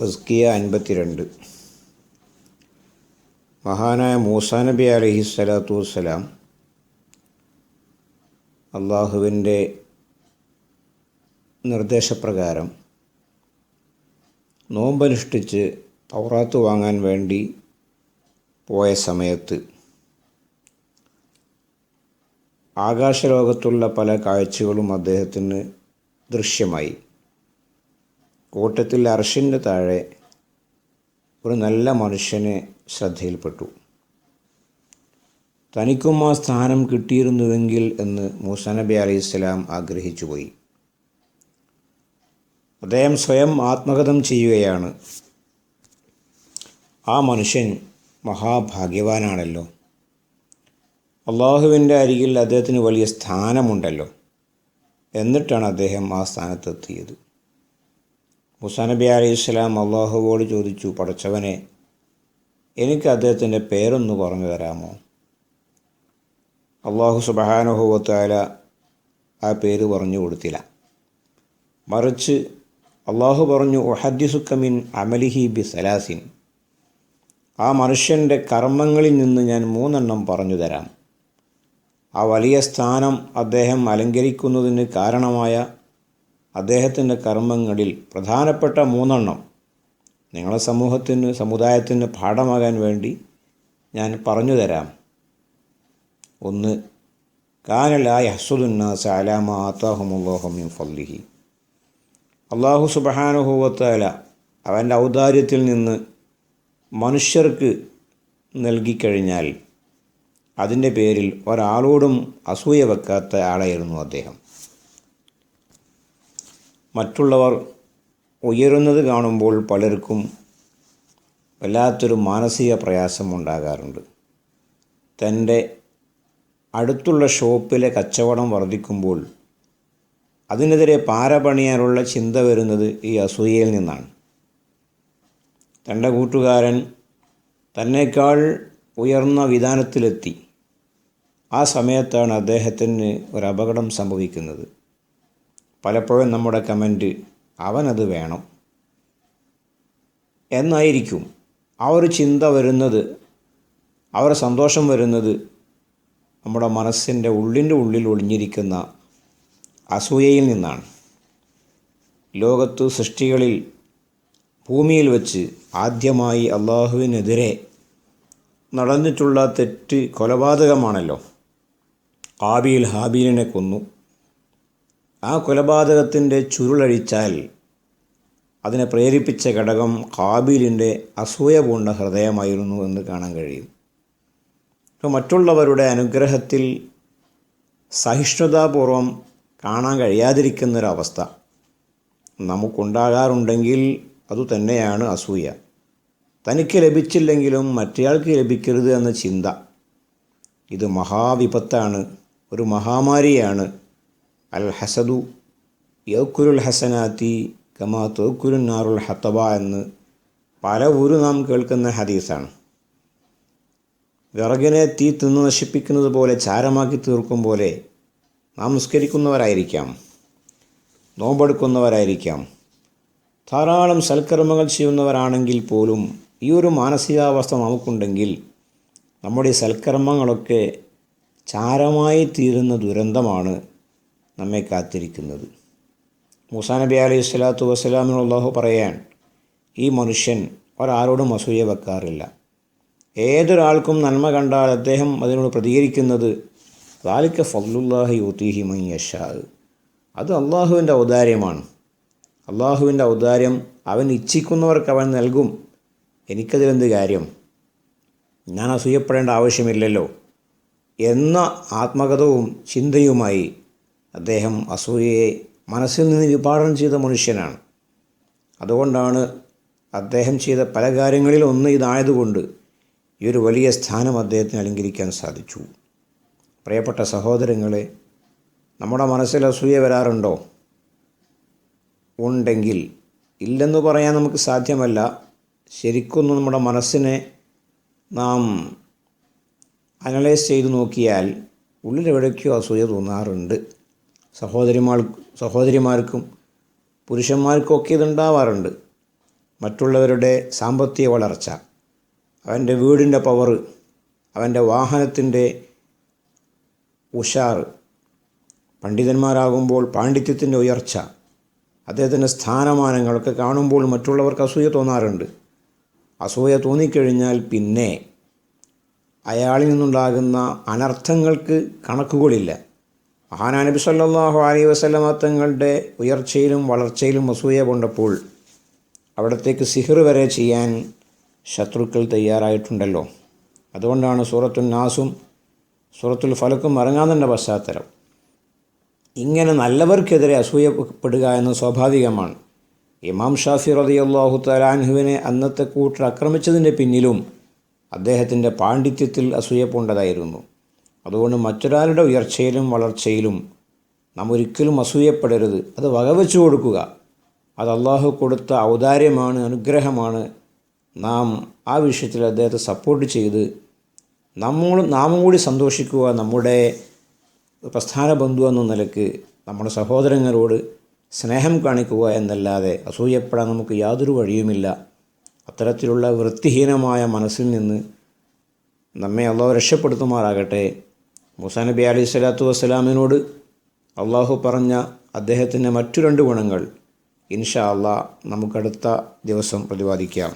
തസ്കിയ അൻപത്തിരണ്ട്. മഹാനായ മൂസാ നബി അലഹി സ്വലാത്തു വസ്സലാം അള്ളാഹുവിന്റെ നിർദ്ദേശപ്രകാരം നോമ്പനുഷ്ഠിച്ച് തൗറാത്ത് വാങ്ങാൻ വേണ്ടി പോയ സമയത്ത് ആകാശലോകത്തുള്ള പല കാഴ്ചകളും അദ്ദേഹത്തിന് ദൃശ്യമായി. കൂട്ടത്തിൽ അർഷിന്റെ താഴെ ഒരു നല്ല മനുഷ്യനെ ശ്രദ്ധയിൽപ്പെട്ടു. തനിക്കും ആ സ്ഥാനം കിട്ടിയിരുന്നുവെങ്കിൽ എന്ന് മൂസ നബി അലൈഹി സ്വലാം ആഗ്രഹിച്ചുപോയി. അദ്ദേഹം സ്വയം ആത്മകഥം ചെയ്യുകയാണ്. ആ മനുഷ്യൻ മഹാഭാഗ്യവാനാണല്ലോ. അള്ളാഹുവിന്റെ അരികിൽ അദ്ദേഹത്തിന് വലിയ സ്ഥാനമുണ്ടല്ലോ. എന്നിട്ടാണ് അദ്ദേഹം ആ സ്ഥാനത്തെത്തിയത്. മുസാ നബി അലൈഹി സ്വലാം അള്ളാഹുവോട് ചോദിച്ചു പഠിച്ചവനെ എനിക്ക് അദ്ദേഹത്തിന്റെ പേരൊന്ന് പറഞ്ഞു തരാമോ? അള്ളാഹു സുബഹാനുഭവത്തായ ആ പേര് പറഞ്ഞു കൊടുത്തില്ല. മറിച്ച് അള്ളാഹു പറഞ്ഞു ഒഹദ്ദിസുക്കമിൻ അമലിഹി ബി സലാസിൻ ആ മനുഷ്യന്റെ കർമ്മങ്ങളിൽ നിന്ന് ഞാൻ മൂന്നെണ്ണം പറഞ്ഞു തരാം. ആ വലിയ സ്ഥാനം അദ്ദേഹം അലങ്കരിക്കുന്നതിന് കാരണമായ അദ്ദേഹത്തിന്റെ കർമ്മങ്ങളിൽ പ്രധാനപ്പെട്ട മൂന്നെണ്ണം നിങ്ങളെ സമൂഹത്തിന് സമുദായത്തിന് പാഠമാകാൻ വേണ്ടി ഞാൻ പറഞ്ഞു തരാം. ഒന്ന് കാനലായ ഹസുദുന്നാസ് അലാമ ആത്താഹുമുല്ലാഹുമിൻ ഫല്ലിഹി അള്ളാഹു സുബഹാനുഭവത്താല അവന്റെ ഔദാര്യത്തിൽ നിന്ന് മനുഷ്യർക്ക് നൽകിക്കഴിഞ്ഞാൽ അതിന്റെ പേരിൽ ഒരാളോടും അസൂയ വെക്കാത്ത ആളായിരുന്നു അദ്ദേഹം. മറ്റുള്ളവർ ഉയരുന്നത് കാണുമ്പോൾ പലർക്കും വല്ലാത്തൊരു മാനസിക പ്രയാസം ഉണ്ടാകാറുണ്ട്. തന്റെ അടുത്തുള്ള ഷോപ്പിലെ കച്ചവടം വർദ്ധിക്കുമ്പോൾ അതിനെതിരെ പാര പണിയാനുള്ള ചിന്ത വരുന്നത് ഈ അസൂയയിൽ നിന്നാണ്. തന്റെ കൂട്ടുകാരൻ തന്നേക്കാൾ ഉയർന്ന വിധാനത്തിലെത്തി. ആ സമയത്താണ് അദ്ദേഹത്തിന് ഒരു അപകടം സംഭവിക്കുന്നത്. പലപ്പോഴും നമ്മുടെ കമന്റ് അവനത് വേണം. എന്നായിരിക്കും ആ ഒരു ചിന്ത വരുന്നത് അവർ സന്തോഷം വരുന്നത് നമ്മുടെ മനസ്സിന്റെ ഉള്ളിന്റെ ഉള്ളിൽ ഒളിഞ്ഞിരിക്കുന്ന അസൂയയിൽ നിന്നാണ്. ലോകത്ത് സൃഷ്ടികളിൽ ഭൂമിയിൽ വച്ച് ആദ്യമായി അള്ളാഹുവിനെതിരെ നടന്നിട്ടുള്ള തെറ്റ് കൊലപാതകമാണല്ലോ. ആബിയിൽ ഹാബീലിനെ കൊന്നു. ആ കൊലപാതകത്തിന്റെ ചുരുളഴിച്ചാൽ അതിനെ പ്രേരിപ്പിച്ച ഘടകം കാബീലിന്റെ അസൂയ പൂണ്ട ഹൃദയമായിരുന്നു എന്ന് കാണാൻ കഴിയും. അപ്പോൾ മറ്റുള്ളവരുടെ അനുഗ്രഹത്തിൽ സഹിഷ്ണുതാപൂർവം കാണാൻ കഴിയാതിരിക്കുന്നൊരവസ്ഥ നമുക്കുണ്ടാകാറുണ്ടെങ്കിൽ അതുതന്നെയാണ് അസൂയ. തനിക്ക് ലഭിച്ചില്ലെങ്കിലും മറ്റേയാൾക്ക് ലഭിക്കരുത് എന്ന ചിന്ത. ഇത് മഹാവിപത്താണ് ഒരു മഹാമാരിയാണ്. അൽ ഹസദു യൗക്കുരുൽ ഹസനാത്തി കമാ തോക്കുരുൻ നാറുൽ ഹത്തബ എന്ന് പല ഊരും നാം കേൾക്കുന്ന ഹദീസാണ്. വിറകിനെ തീ തിന്നു നശിപ്പിക്കുന്നത് പോലെ ചാരമാക്കി തീർക്കും പോലെ നാം നിസ്കരിക്കുന്നവരായിരിക്കാം. നോമ്പെടുക്കുന്നവരായിരിക്കാം. ധാരാളം സൽക്കർമ്മങ്ങൾ ചെയ്യുന്നവരാണെങ്കിൽ പോലും ഈ ഒരു മാനസികാവസ്ഥ നമുക്കുണ്ടെങ്കിൽ നമ്മുടെ സൽക്കർമ്മങ്ങളൊക്കെ ചാരമായി തീരുന്ന ദുരന്തമാണ് നമ്മെ കാത്തിരിക്കുന്നത്. മൂസാ നബി അലൈഹി സ്വലാത്തു വസ്സലാമിന് അള്ളാഹു പറയാൻ ഈ മനുഷ്യൻ ഒരാളോടും അസൂയ വെക്കാറില്ല. ഏതൊരാൾക്കും നന്മ കണ്ടാൽ അദ്ദേഹം അതിനോട് പ്രതികരിക്കുന്നത് ലാലിക്ക ഫല്ലുല്ലാഹി യൂത്തിഹി മൈ യഷാ അത് അള്ളാഹുവിന്റെ ഔദാര്യമാണ്. അള്ളാഹുവിന്റെ ഔദാര്യം അവൻ ഇച്ഛിക്കുന്നവർക്ക് അവൻ നൽകും. എനിക്കതിലെന്ത് കാര്യം? ഞാൻ അസൂയപ്പെടേണ്ട ആവശ്യമില്ലല്ലോ. എന്ന ആത്മകഥവും ചിന്തയുമായി അദ്ദേഹം അസൂയയെ മനസ്സിൽ നിന്ന് വിഭാടനം ചെയ്ത മനുഷ്യനാണ്. അതുകൊണ്ടാണ് അദ്ദേഹം ചെയ്ത പല കാര്യങ്ങളിൽ ഒന്ന് ഇതായതുകൊണ്ട് ഈ ഒരു വലിയ സ്ഥാനം അദ്ദേഹത്തിന് അലങ്കരിക്കാൻ സാധിച്ചു. പ്രിയപ്പെട്ട സഹോദരങ്ങളെ നമ്മുടെ മനസ്സിൽ അസൂയ വരാറുണ്ടോ? ഉണ്ടെങ്കിൽ ഇല്ലെന്ന് പറയാൻ നമുക്ക് സാധ്യമല്ല. ശരിക്കൊന്ന് നമ്മുടെ മനസ്സിനെ നാം അനലൈസ് ചെയ്ത് നോക്കിയാൽ ഉള്ളിലെവിടേക്കോ അസൂയ തോന്നാറുണ്ട്. സഹോദരിമാർ സഹോദരിമാർക്കും പുരുഷന്മാർക്കൊക്കെ ഇതുണ്ടാവാറുണ്ട്. മറ്റുള്ളവരുടെ സാമ്പത്തിക വളർച്ച അവന്റെ വീടിന്റെ പവർ അവന്റെ വാഹനത്തിന്റെ ഉഷാർ പണ്ഡിതന്മാരാകുമ്പോൾ പാണ്ഡിത്യത്തിന്റെ ഉയർച്ച അദ്ദേഹത്തിന്റെ സ്ഥാനമാനങ്ങളൊക്കെ കാണുമ്പോൾ മറ്റുള്ളവർക്ക് അസൂയ തോന്നാറുണ്ട്. അസൂയ തോന്നിക്കഴിഞ്ഞാൽ പിന്നെ അയാളിൽ നിന്നുണ്ടാകുന്ന അനർത്ഥങ്ങൾക്ക് കണക്കുകളില്ല. മഹാനാനബി സല്ലല്ലാഹു അലൈഹി വസല്ലമ തങ്ങളുടെ ഉയർച്ചയിലും വളർച്ചയിലും അസൂയ കൊണ്ടപ്പോൾ അവിടത്തേക്ക് സിഹിർ വരെ ചെയ്യാൻ ശത്രുക്കൾ തയ്യാറായിട്ടുണ്ടല്ലോ. അതുകൊണ്ടാണ് സൂറത്തുൽ നാസും സൂറത്തുൽ ഫലക്കും ഇറങ്ങാതെ പശ്ചാത്തലം. ഇങ്ങനെ നല്ലവർക്കെതിരെ അസൂയപ്പെടുക എന്ന് സ്വാഭാവികമാണ്. ഇമാം ഷാഫി റളിയല്ലാഹു തലാൻഹുവിനെ അന്നത്തെ കൂട്ടർ ആക്രമിച്ചതിന്റെ പിന്നിലും അദ്ദേഹത്തിന്റെ പാണ്ഡിത്യത്തിൽ അസൂയപ്പുണ്ടതായിരുന്നു അതുകൊണ്ട് മറ്റൊരാളുടെ ഉയർച്ചയിലും വളർച്ചയിലും നാം ഒരിക്കലും അസൂയപ്പെടരുത്. അത് വകവെച്ചു കൊടുക്കുക. അത് അള്ളാഹു കൊടുത്ത ഔദാര്യമാണ് അനുഗ്രഹമാണ്. നാം ആ വിഷയത്തിൽ അദ്ദേഹത്തെ സപ്പോർട്ട് ചെയ്ത് നമ്മൾ നാമും കൂടി സന്തോഷിക്കുക നമ്മുടെ പ്രസ്ഥാന ബന്ധു എന്ന നിലയ്ക്ക് നമ്മുടെ സഹോദരങ്ങളോട് സ്നേഹം കാണിക്കുക എന്നല്ലാതെ അസൂയപ്പെടാൻ നമുക്ക് യാതൊരു വഴിയുമില്ല. അത്തരത്തിലുള്ള വൃത്തിഹീനമായ മനസ്സിൽ നിന്ന് നമ്മെ അള്ളാഹു രക്ഷപ്പെടുത്തുമാറാകട്ടെ. മൂസാ നബി അലൈഹി സ്വലാത്തു വസ്സലാമിനോട് അള്ളാഹു പറഞ്ഞ അദ്ദേഹത്തിന്റെ മറ്റു രണ്ട് ഗുണങ്ങൾ ഇൻഷാ അള്ളാഹ് നമുക്കടുത്ത ദിവസം പ്രതിപാദിക്കാം.